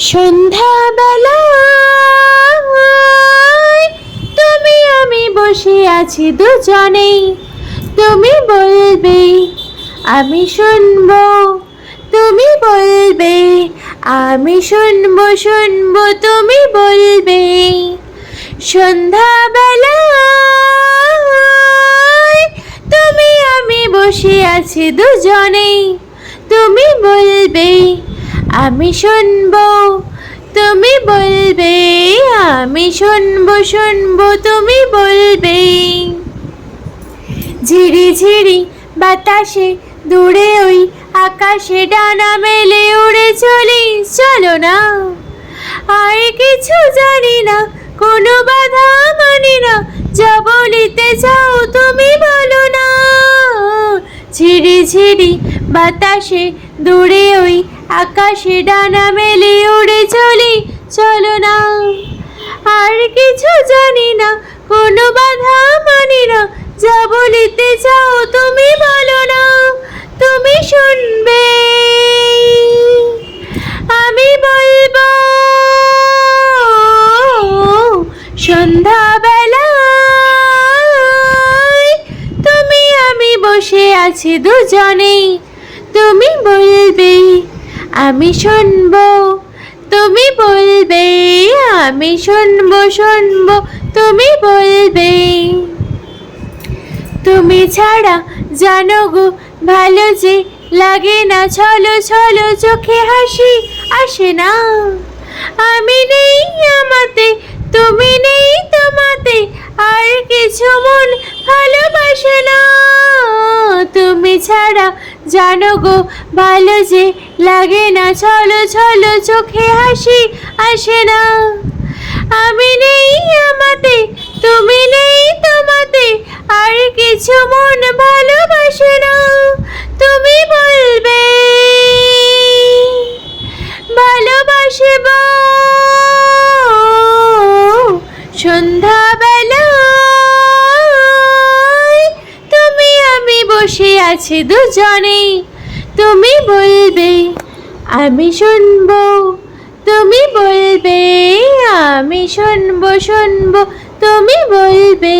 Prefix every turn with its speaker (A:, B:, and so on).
A: সন্ধ্যাবেলা তুমি আমি বসে আছি দুজনেই। তুমি বলবে, আমি শুনব। তুমি বলবে, আমি শুনব শুনব। তুমি বলবে সন্ধ্যাবেলা তুমি আমি বসে আছি দুজনেই। তুমি বলবে আমি শুনব, তুমি বলবে, আমি শুনব শুনব, তুমি বলবে। ঝিরি ঝিরি বাতাসে দূরে ওই আকাশে ডানা মেলে উড়ে চলি, চলো না। আর কিছু জানি না, কোনো বাধা মানি না যা বলিতে চাও তুমি বলো না। ঝিরি ঝিরি বাতাসে দূরে ওই আকাশে ডানা মেলে উড়ে চলি, চলো না। আর কিছু জানি না, কোনো বাধা মানি না। যা বলিতে চাও তুমি বলো না, তুমি শুনবে। আমি বলব সন্ধ্যাবেলায় তুমি আমি বসে আছি দুজনেই। তুমি বলবে আমি শুনব, তুমি বলবে, আমি শুনব শুনব, তুমি বলবে। তুমি ছাড়া জানো গো, ভালো যে লাগে না চলো চলো চোখে হাসি আসে না। আমি নেই আমাতে, তুমি নেই তোমাতে, আর কিছু মন ভালোবাসে না। তুমি ছাড়া জানো গো, ভালো যে লাগে না চলো চলো চোখে হাসি আসে না। আমি নেই আমাতে, তুমি নেই তোমাতে, আর কিছু মন আছি দুজনেই। তুমি বলবে আমি শুনব। তুমি বলবে আমি শুনব শুনব। তুমি বলবে